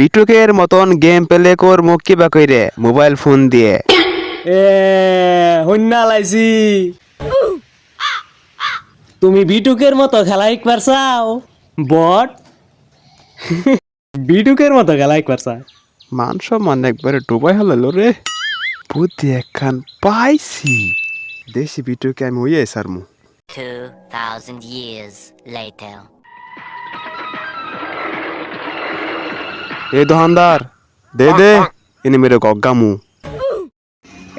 বিটুকের মতন game play কর মুখ কিবা কইরে মোবাইল ফোন দিয়ে। এ হন্যা লাইছি। তুমি বিটুকের মতো খেলা একবার চাও? বট। বিটুকের মতো খেলা একবার চাও? মান সম্মান একবারে ডুবাই হলো রে। বুদ্ধি একখান পাইছি। দেশি বিটুকে আমি ওই সারমু 2,000 years later. এ দোকানদার দে দে এনে মেরে গগ্গামু।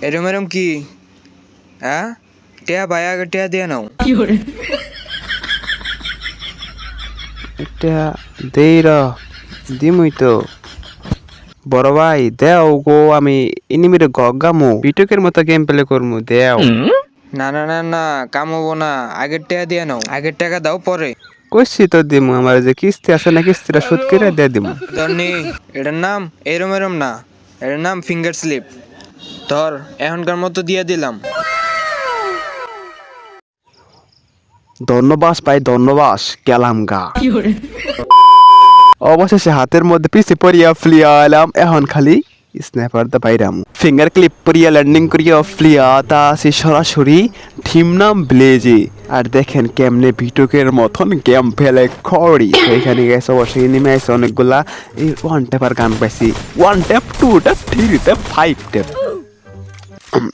এরম এরম কি? হ্যাঁ টিয়া ভাই আগে টিয়া দিয়ে নাও। এটা দেই র দিমুই তো। বড় ভাই দেও গো আমি এনে মেরে গগ্গামু। বিটুকের মতো গেম প্লে করমু দেও। না না না না কাম হব না। আগের টিয়া দিয়ে নাও। আগের টাকা দাও পরে। কইছি তো দিমু আমার যে কিস্তি আছে না কিস্তিটা শোধ করে দিয়ে দিমু। ধরনি এটার নাম এরম এরম না এটার নাম ফিঙ্গার স্লিপ ধর এখনকার মতো দিয়ে দিলাম। ধন্যবাস পাই ধন্যবাস গেলাম গা। অবশেষে হাতের মধ্যে পিছে পড়িয়া ফ্লিয়া এলাম এখন খালি স্ন্যাপার দা বাইরাম ফিঙ্গার ক্লিপ পরিয়া ল্যান্ডিং করিয়া ফ্লিয়া তা আসি সরাসরি থিম নাম ব্লেজে আর দেখেন কেমনে ভিটকের মতন গেম ফেলে খড়ি। তো এখানে গেছে অবশ্যই নেমে আছে অনেকগুলা। এই ওয়ান ট্যাপার গান পাইছি। One tap two tap three tap five tap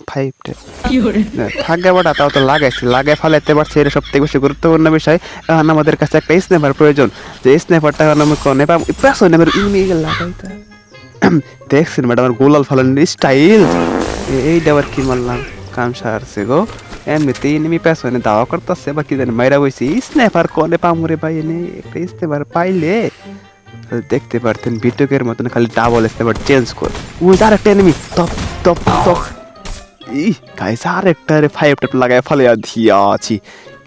five tap থাকে বাটা তাও তো লাগাইছি। লাগাই ফেলাইতে পারছি এটা সব থেকে বেশি গুরুত্বপূর্ণ বিষয়। এখন আমাদের কাছে একটা স্ন্যাপার প্রয়োজন। যে স্ন্যাপারটা এখন আমি কোনে পাবো পেছনে আমার লাগাইতে। দেখছেন ম্যাডাম আমার গোলাল ফালানোর স্টাইল এইটা আবার কি মারলাম? কাম সারছে গো। এমনিতেই এনিমি পেছনে দাওয়া করতেছে বা কি জানি মাইরা বইছি স্ন্যাপার কোনে পামুরে ভাই এনে একটা স্ন্যাপার পাইলে দেখতে পারতেন বিটকের মতন খালি ডাবল স্ন্যাপার চেঞ্জ কর ওই আর একটা এনিমি টপ টপ টপ ই গাইস আর একটা রে ফাইভ ট্যাপ লাগায় ফেলে দিয়া আছি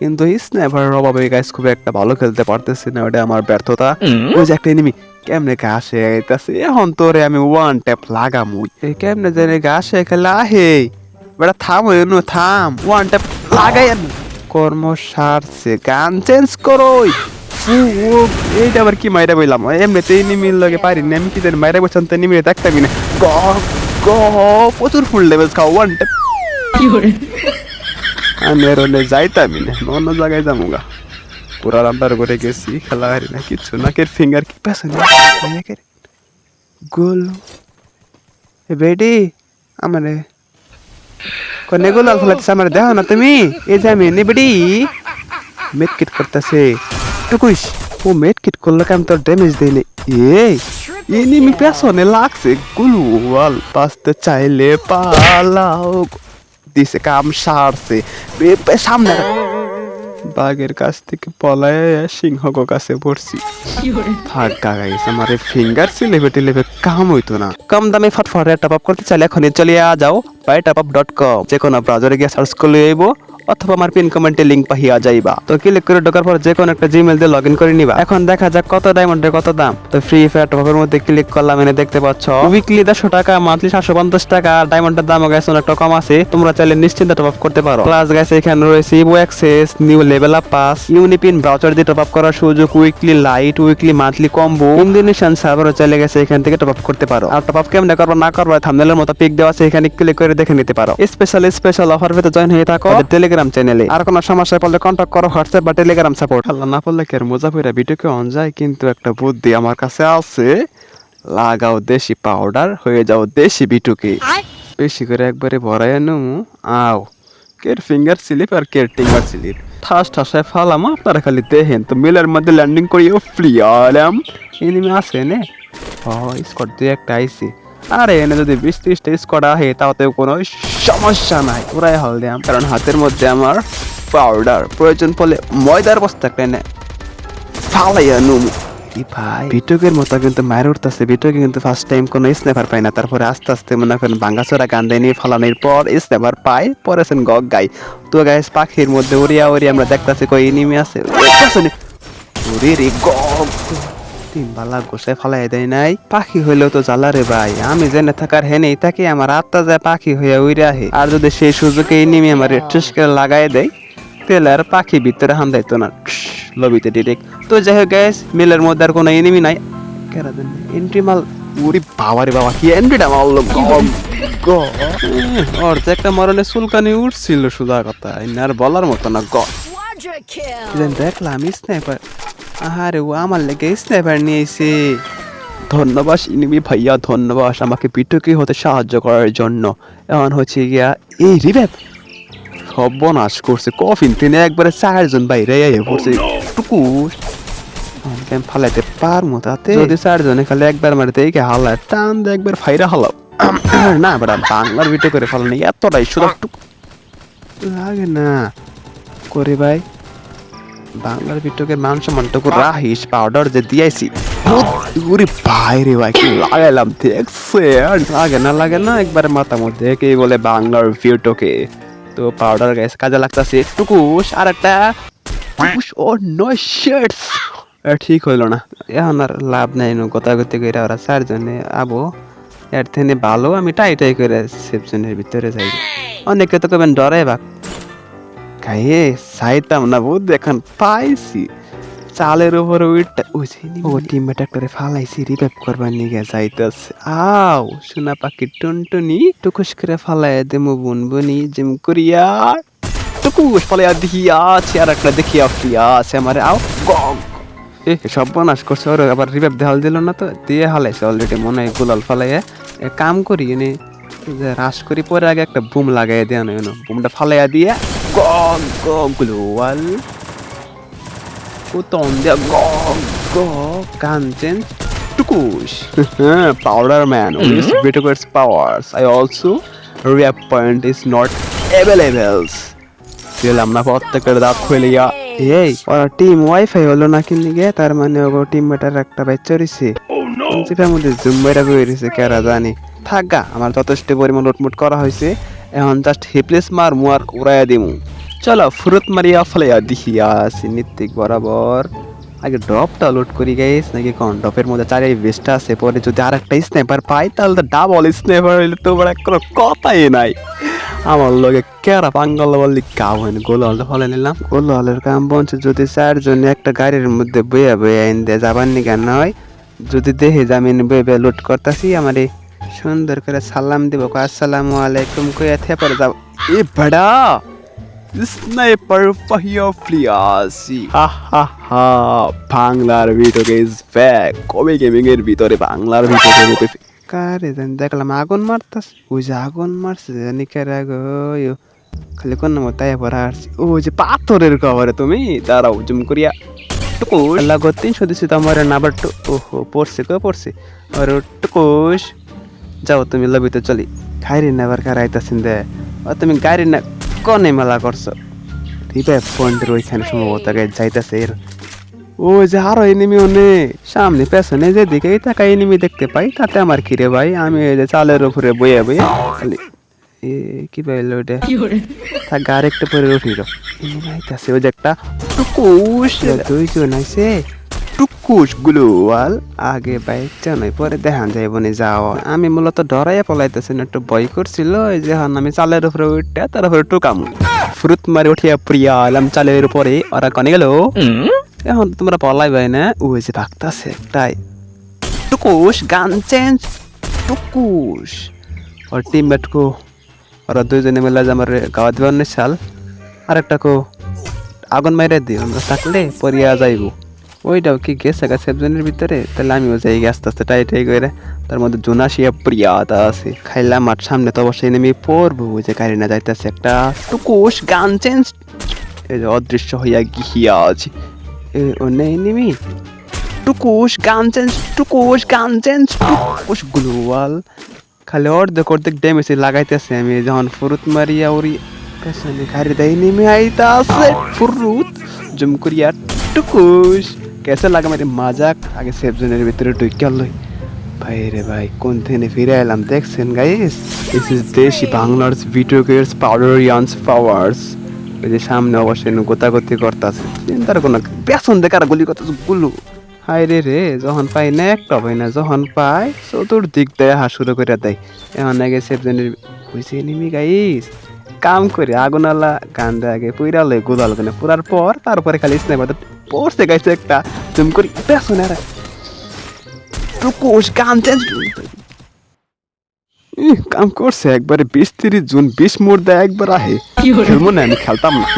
কিন্তু এই স্ন্যাপারের অভাবে গাইস খুব একটা ভালো খেলতে পারতেছি না ওটা আমার ব্যর্থতা ওই যে একটা এনিমি কেমনে ঘাসে আইতাছে এখন তোরে আমি ওয়ান ট্যাপ লাগামু কেমনে জানে ঘাসে খেলা আহে বেটা থাম এনো থাম। ওয়ান ট্যাপ লাগাই। কর্ম সারছে গান চেঞ্জ করো এইটা আবার কি মাইরা বইলাম? এমনিতে নিমিল লগে পারি না আমি কি জানি মাইরা বলছেন তো নিমিলে দেখতামই না। গ গ প্রচুর ফুল লেভেল খাও ওয়ান ট্যাপ আমি আর ওনে যাইতামই না অন্য জায়গায় যাব গা। পুরা রান্নার করে গেছি খেলা হারি না কিচ্ছু না কের ফিঙ্গার কি পেছনে? গোল। বেডি আমারে কোনে গোল আল আমার দেখো না তুমি? এই যে আমি এনে বেডি মেট কিট করতেছে। টুকুইস ও মেট কিট করলে কেমন তোর ড্যামেজ দেয়নি এই এনিমি পেছনে লাগছে। গুলু ওয়াল বাঁচতে চাইলে পালাও। দিছে কাম সারছে। এ, এ, সামনে। বাঘের কাছ থেকে পলায় সিংহ কাছে পড়ছি। থাক গেছে আমার ফিঙ্গার সিলেবে টিলেবে কাম হইতো না। কম দামে ফটফটে টপ আপ করতে চাইলে এখনই চলে যাও by top up dot com যে কোনো ব্রাউজারে গিয়ে সার্চ করলে আইবো অথবা আমার পিন কমেন্টে লিংক পাহিয়া যাইবা। তো ক্লিক করে ঢোকার পর যে কোনো একটা জিমেল দিয়ে লগ ইন করে নিবা। এখন দেখা যাক কত ডায়মন্ডের কত দাম। তো ফ্রি ফায়ার টপের মধ্যে ক্লিক করলাম, এনে দেখতে পাচ্ছ। উইকলি দেড়শো টাকা মান্থলি সাতশো পঞ্চাশ টাকা, আর ডায়মন্ডের দামও গেছে অনেকটা কম আছে। তোমরা চাইলে নিশ্চিন্তে টপ আপ করতে পারো। প্লাস গেছে এখানে রয়েছে evo access new level up pass UniPin browser দিয়ে টপ আপ করার সুযোগ weekly lite weekly monthly combo Indonesian সার্ভারও চাইলে গেছে এখান থেকে টপ আপ করতে পারো। আর টপ আপ কেমনে করব, না করব থামনেলের মতো পিক দেওয়া আছে, এখানে ক্লিক করে দেখে নিতে পারো। স্পেশাল স্পেশাল অফার পেতে জয়েন হয়ে থাকো। টেলিগ্রাম চ্যানেলে আর কোনো সমস্যা পড়লে কন্ট্যাক্ট করো হোয়াটসঅ্যাপ বা টেলিগ্রাম সাপোর্ট আল্লাহ না পড়লে কি আর মজা পইরা ভিডিওকে অন যায় কিন্তু একটা বুদ্ধি আমার কাছে আছে। লাগাও দেশি পাউডার হয়ে যাও দেশি বিটুকে বেশি করে একবারে ভরাই আনুমু আও কের ফিঙ্গার স্লিপ আর কের টিঙ্গার স্লিপ ঠাস ঠাসায় ফালাম আপনারা খালি দেখেন তো মিলের মধ্যে ল্যান্ডিং করি করিও ফ্লিয়ালাম এনিমি আছে নে? ও স্কট দিয়ে একটা আইসি আরে, এনে যদি বিশ ত্রিশটা স্কট আহে তাতে কোনো সমস্যা নাই। ওরাই হল দিয়াম। কারণ হাতের মধ্যে আমার পাউডার প্রয়োজন পড়লে ময়দার বস্তা একটা এনে ফালাইয়া নুমু। ভাই, বিটকের মতো কিন্তু মায়ের উঠতেছে। বিটকে কিন্তু ফার্স্ট টাইম কোনো স্নেপার পায় না। তারপরে আস্তে আস্তে মনে করেন ভাঙ্গাচোরা গান দিয়ে নিয়ে ফলানোর পর স্নেপার পায় পরেছেন গগ গাই তো গাইস পাখির মধ্যে উড়িয়া উড়িয়া আমরা দেখতাছি কই এনিমি আছে। ওরে রে গগ। তিন বালা গোসাই ফালাই দেয় নাই। পাখি হইলেও তো জ্বালা রে ভাই। আমি জেনে থাকার হেনেই তাকে আমার আত্মা যায় পাখি হইয়া উইরা আহে। আর যদি সেই সুযোগে এনিমি আমার টুস করে লাগাই দেয় তাহলে আর পাখি ভিতরে হাম যাইতো না। লবিতে ডিরেক্ট তো যাই হোক গ্যাস মিলের মধ্যে আর কোনো এনিমি নাই। কেরা দেন এন্ট্রি মাল উরি বাবা রে বাবা কি এন্ট্রিটা মারলো গম। অর্ধেকটা মরণে চুলকানি উঠছিল সোজা কথা আর বলার মতো না গ দেখলাম স্নাইপার আহারে ও আমার লেগে স্নাইপার নিয়েছে। ধন্যবাদ ইনিমি ভাইয়া ধন্যবাদ আমাকে পিটুকি হতে সাহায্য করার জন্য। এমন হচ্ছে গিয়া এই রিভেপ সর্বনাশ করছে কফিন তিনি একবারে চারজন বাইরে এ পড়ছে। টুকুস আমি ফালাইতে পারব তাতে? যদি চারজনে খালি একবার মারে মারিতে এই হালায় টান একবার ফাইরা হালাও। না বেটা বাংলার ভিডিও করে ফেলানি এতটাই শুধু টুক। লাগে না। করে ভাই। বাংলার ভিডিওকে মান সম্মানটুকু রাহিস পাউডার যে দিয়েছি উরি বাইরে ভাই কি লাগাইলাম দেখছে আর লাগে না লাগে না একবারে মাথা মধ্যে কে বলে বাংলার ভিডিওকে তো পাউডার গাইস কাজে লাগতাছে টুকুস আর একটা টুকুস ও নো শার্টস ঠিক হইল না। এখন আর লাভ নাই নো কথা করতে করে ওরা চারজনে আবো। এর থেকে ভালো আমি টাই টাই করে সেপশনের ভিতরে যাই। অনেকে তো কবেন ডরে বাক গায়ে চাইতাম না বুধ এখন পাইছি। চালের উপরে উইটা ও টিমমেট করে ফালাইছি রিভাইভ করবার নিগে যাইতাছে। আও সোনা পাখি টুনটুনি টুকুস করে ফালাই দেমু বুনবুনি জিম করিয়া। টুকুস ফালাইয়া দেখিয়া আছে আর একটা দেখিয়া ফিয়া আছে আমার। আও গম। এ সব বনাশ করছে ওর আবার রিভাইভ দেহাল দিল না তো? দিয়ে হালাইছে অলরেডি মনে হয় গুলাল ফালাইয়া। কাম করি এনে যে রাস করি পরে আগে একটা বুম লাগাই দেয়া নয় বুমটা ফালাইয়া দিয়ে গম গ্লোয়াল উত্তম দিয়া গম গ কাঞ্চেন টুকুস পাউডার ম্যান উইথ ভিটোকার্স পাওয়ার্স আই অলসো রিয়াপ পয়েন্ট ইজ নট অ্যাভেলেবলস দিলাম না প্রত্যেকের দাঁত খুলিয়া এই ওরা টিম ওয়াইফাই হলো না কিনে গে তার মানে ওগো টিম মেটার একটা বাচ্চা রইছে যেটার মধ্যে জুম মেরা করে কেরা জানি থাকা আমার যথেষ্ট পরিমাণ লুটমুট করা হয়েছে এখন জাস্ট হিপলেস মার মুয়ার উড়াইয়া দিমু। চলো, ফুরত মারিয়া ফলাইয়া দেখিয়া আসি নিত্যিক বরাবর। আগে ড্রপটা লোড করি গাইস নাকি কোন? ড্রপের মধ্যে চারিয়ে বেস্টটা আছে, পরে যদি আর একটা স্নাইপার পাই, তাহলে তো ডাবল স্নাইপার হইলে তো বড় কোনো কথাই নাই। আমার লগে কেরা পাঙ্গল বললি কাউ হয়নি গোল হলে ফলে নিলাম। গোল হলের কাম বলছে যদি চারজনে একটা গাড়ির মধ্যে বইয়া বইয়া আইন দিয়ে, যাবার নিকা নয়, যদি দেখে জামিন বয়ে লুট করতাছি, আমার এই সুন্দর করে সালাম দিব আসসালামু আলাইকুম কইয়া থেপরে যাব এ বড়া, স্নাইপার ফাহিয়া ফ্লিয়াসি হা হা হা, বাংলার ভিতরে ইজ ব্যাক কবে গেমিং এর ভিতরে বাংলার ভিতরে রূপে কারে জানি, দেখলাম আগুন মারতাস ওই যে আগুন মারছে, জানি কারে গো। খালি কোন নম্বর তাই পড়া আসছি ও যে পাথরের কভারে তুমি? দাঁড়াও জুম করিয়া। টুকুস আল্লাহ গতিন সদিছি তো আমার নাবার টু। ওহো, পড়ছে কো পড়ছে। আর টুকুস যাও তুমি লবিতে চলি। খাইরি নেবার কার আইতাছেন দে। ও তুমি গাড়ি না কনে মেলা করছ? রিভাইভ পয়েন্টের ওইখানে সম্ভবত যাইতাছে এর। ও যে আরও এনিমি অনে সামনে পেছনে যে দিকেই তাকা এনিমি দেখতে পাই তাতে আমার কি রে ভাই? আমি ওই যে চালের উপরে বইয়ে বইয়ে খালি এ কি পাইলো ওটা? থাক গার একটা পরে উঠিল। আইতাছে ওই যে একটা টুকুস দুইজন আইছে? টুকুস গ্লোয়াল আগে বাইকটা নয় পরে দেখান যাইব নি যাও। আমি মূলত ডরাইয়া পলাইতেছি না, একটু ভয় করছিল, ওই যে হন, আমি চালের উপরে উঠে তার উপরে টুকাম ফ্রুত মারি উঠিয়া প্রিয়া, এলাম চালের উপরে, ওরা কনে গেল? এখন তোমরা পলাই ভাই না, ওই যে ভাগতাছে একটাই। টুকুস গান চেঞ্জ। টুকুস ওর টিমমেট কো, ওরা দুইজনে মিলে আমার গাওয়া দিবার চাল আর একটা কো, আগুন মাইরে দিও, আমরা থাকলে পরিয়া যাইব। ওইটাও কি গেছে গা সেপজনের ভিতরে? তাহলে আমিও যাই গে আস্তে আস্তে, টাই টাই করে। তার মধ্যে জোনাশিয়া প্রিয়াতা আছে। খাইলাম আর সামনে তো অবশ্যই নেমে পড়ব যে গাড়ি না যাইতেছে একটা টুকুস গান চেঞ্জ। এই যে অদৃশ্য হইয়া গিয়া আছে। এ, ও নেই নিমি। টুকুস গান চেঞ্জ টুকুস গান চেঞ্জ টুকুস গ্লোয়াল। খালি অর্ধেক অর্ধেক ড্যামেজ লাগাইতেছে আমি। যখন ফুরুত মারিয়া ওরি পেছনে গাড়ি দেয়, নেমে আইতা আছে ফুরুত, জুম করিয়া টুকুস কেসে লাগা মেরে মাজাক, আগে সেফ জোনের ভিতরে ঢুকে লই ভাই রে ভাই, কোন থেকে ফিরে এলাম দেখছেন গাইস দিস ইজ দেশি বাংলার ভিডিও গেমস পাউডার ইয়ান্স পাওয়ার্স ওই যে সামনে অবশ্যই গোতাগতি করতেছে। চিন্তার কোনো পেছন দেখার গুলি করতেছে গুলু। হাই রে রে, যখন পাই না একটা পাই না, যখন পাই চতুর্দিক দেয় হা শুরু করে দেয়। এখন আগে সেফজনের হয়েছে নিমি গাইস কাম করে আগুনালা গান দেয় আগে পুইরা লয় গুলাল পুরার পর তারপরে খালি স্নাইপার পড়ছে গাইছে একটা তুমি করি পেছনে আর কোষ গান চেঞ্জ কাম করছে একবারে বিশ তিরিশ জুন বিশ মোড় দেয় একবার আহে খেলব না আমি খেলতাম না